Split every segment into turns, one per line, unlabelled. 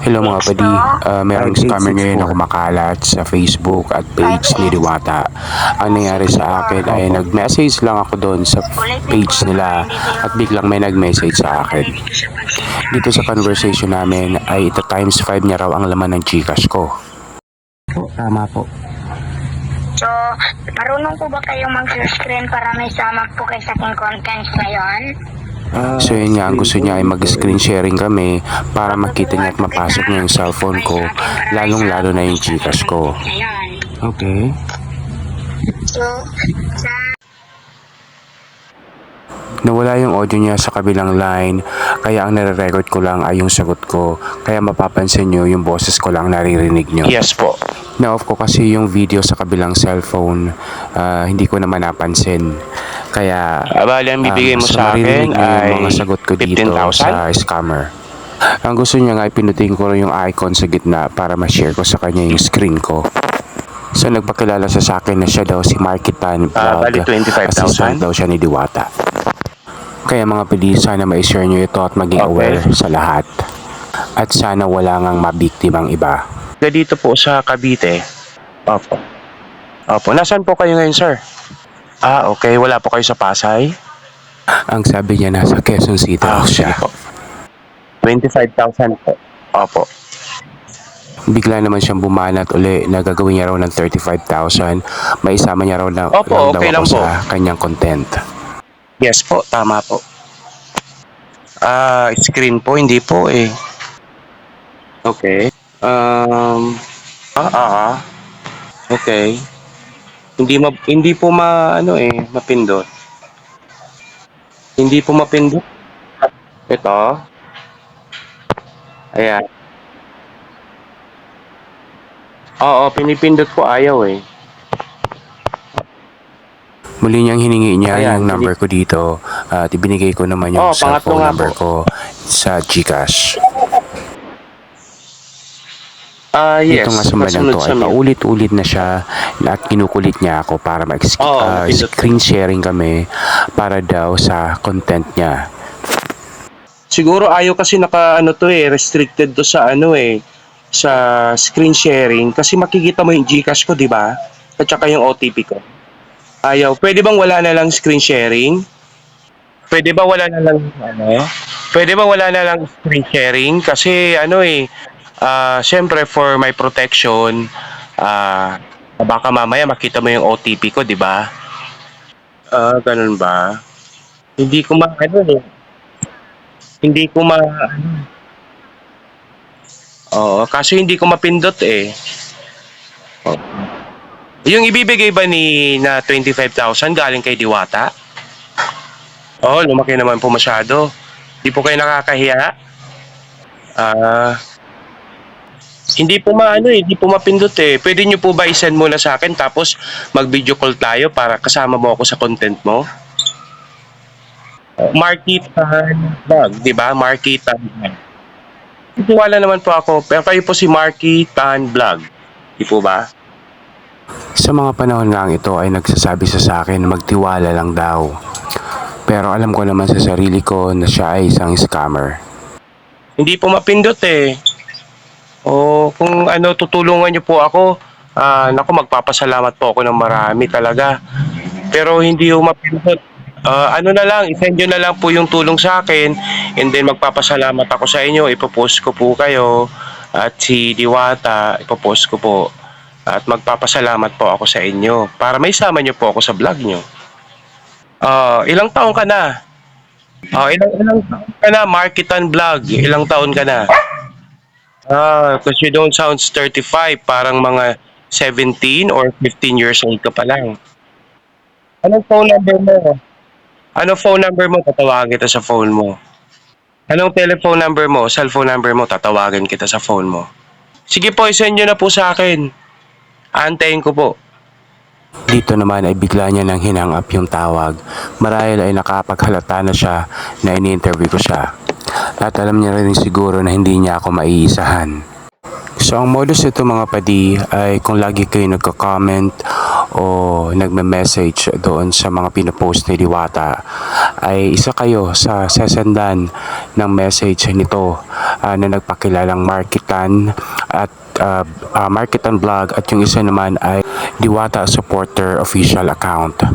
Hello mga padi, Ah, merong scammer ngayon na kumakalat sa Facebook at page ni Diwata. Ang nangyari sa akin ay nag-message lang ako doon sa page nila at biglang may nag-message sa akin. Dito sa conversation namin ay ita times 5 niya raw ang laman ng Gcash ko. Po, tama po.
So, marunong po ba kayong mag-screen para may sama po kayo sa aking contents ngayon?
So yun nga, ang gusto niya ay mag-screen sharing kami para makita niya at mapasok niya yung cellphone ko, lalong lalo na yung Gcash ko. Okay. Nawala yung audio niya sa kabilang line, kaya ang nare-record ko lang ay yung sagot ko. Kaya mapapansin nyo, yung boses ko lang naririnig nyo.
Yes po.
Na-off ko kasi yung video sa kabilang cellphone, ah, hindi ko naman napansin. Kaya,
Ah, bali, ang bibigay mo
mas
sa akin
yung
ay
mga sagot ko dito
15,000?
sa scammer. Ang gusto niya nga, pinutin ko yung icon sa gitna para ma-share ko sa kanya yung screen ko. So nagpakilala siya sa akin na siya daw si Markitan
Ah,
Vlog.
bali, 25,000?
Assistant daw siya ni Diwata. Kaya mga pili, sana ma-share nyo ito at maging
Okay.
aware sa lahat. At sana wala ngang mabiktimang iba.
Dito po sa Cavite. Opo. Opo. Nasaan po kayo ngayon, sir? Ah, okay. Wala po kayo sa Pasay?
Ang sabi niya nasa Quezon City raw
Ah,
siya.
po. 25,000 po. Opo.
Bigla naman siyang bumanat uli na gagawin niya raw ng 35,000. May isama niya raw na,
Opo,
lang daw
okay
ako
lang po.
sa kanyang content.
Yes po. Tama po. Ah, screen po. Hindi po eh. Okay. Um, ah, ah, ah. Okay. Hindi ma hindi po ma ano eh, mapindot. Hindi po mapindot. Ito. Ayan. Oo, pinipindot ko ayaw eh.
Muli niyang hiningi niya
Ayan,
yung number ko dito at ibinigay ko naman yung
Oh,
cellphone number ko sa Gcash.
Ah, yes.
Ito nga sa bandang to ay paulit-ulit na siya at kinukulit niya ako para mag-screen
napindot
sharing kami para daw sa content niya.
Siguro ayaw kasi naka ano to eh, restricted to sa ano eh, sa screen sharing kasi makikita mo yung GCash ko, di ba? At saka yung OTP ko. Ayaw. Pwede bang wala na lang screen sharing? Pwede ba wala na lang ano? Pwede ba wala na lang screen sharing kasi ano eh ah syempre for my protection ah baka mamaya makita mo yung OTP ko, di ba? Ah, ganun ba? Hindi ko ma ano eh. Hindi ko ma. Oo, kasi hindi ko mapindot eh. Oo. Yung ibibigay ba ni na 25,000 galing kay Diwata? Oo, lumaki naman po masyado. Hindi po kayo nakakahiya? Ah, hindi po maano eh, hindi po mapindot eh. Pwede nyo po ba i-send muna sa akin tapos mag-video call tayo para kasama mo ako sa content mo? Markitan Vlog, di ba? Markitan Vlog. Tiwala naman po ako, pero kayo po si Marky Tan Vlog. Di po ba?
Sa mga panahon nga ito ay nagsasabi sa akin na magtiwala lang daw. Pero alam ko naman sa sarili ko na siya ay isang scammer.
Hindi po mapindot eh. O kung ano, tutulungan niyo po ako, ah, naku, magpapasalamat po ako ng marami talaga. Pero hindi po mapindot. Ah, ano na lang, i-send nyo na lang po yung tulong sa akin and then magpapasalamat ako sa inyo, ipopost ko po kayo at si Diwata, ipopost ko po at magpapasalamat po ako sa inyo para may sama nyo po ako sa vlog nyo. Ah, ilang taon ka na? Ah, ilang ilang taon ka na, Marketan Vlog? Ilang taon ka na? Ah, because you don't sound 35, parang mga 17 or 15 years old ka pa lang. Anong phone number mo? Anong phone number mo? Tatawagan kita sa phone mo. Anong telephone number mo? Cellphone number mo? Tatawagan kita sa phone mo. Sige po, isend nyo na po sa akin. Aantayin ko po.
Dito naman ay bigla niya nang hinang up yung tawag. Marahil ay nakapaghalata na siya na ini-interview ko siya. At alam niya rin siguro na hindi niya ako maiisahan. So ang modus ito mga padi ay kung lagi kayo nagko-comment o nagme-message doon sa mga pinopost ni Diwata ay isa kayo sa sasandan ng message nito ah, na nagpakilalang Marketan at uh, uh, Marketan Vlog at yung isa naman ay Diwata Supporter Official Account.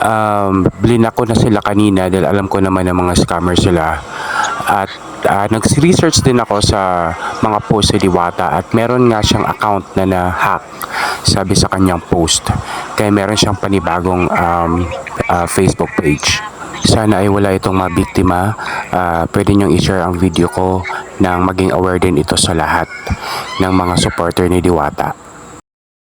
Um, blinak ko na sila kanina dahil alam ko naman na mga scammer sila at uh, nag-research din ako sa mga post ni Diwata at meron nga siyang account na na-hack sabi sa kanyang post. Kaya meron siyang panibagong um, uh, Facebook page. Sana ay wala itong mabiktima uh, pwede niyong i-share ang video ko nang maging aware din ito sa lahat ng mga supporter ni Diwata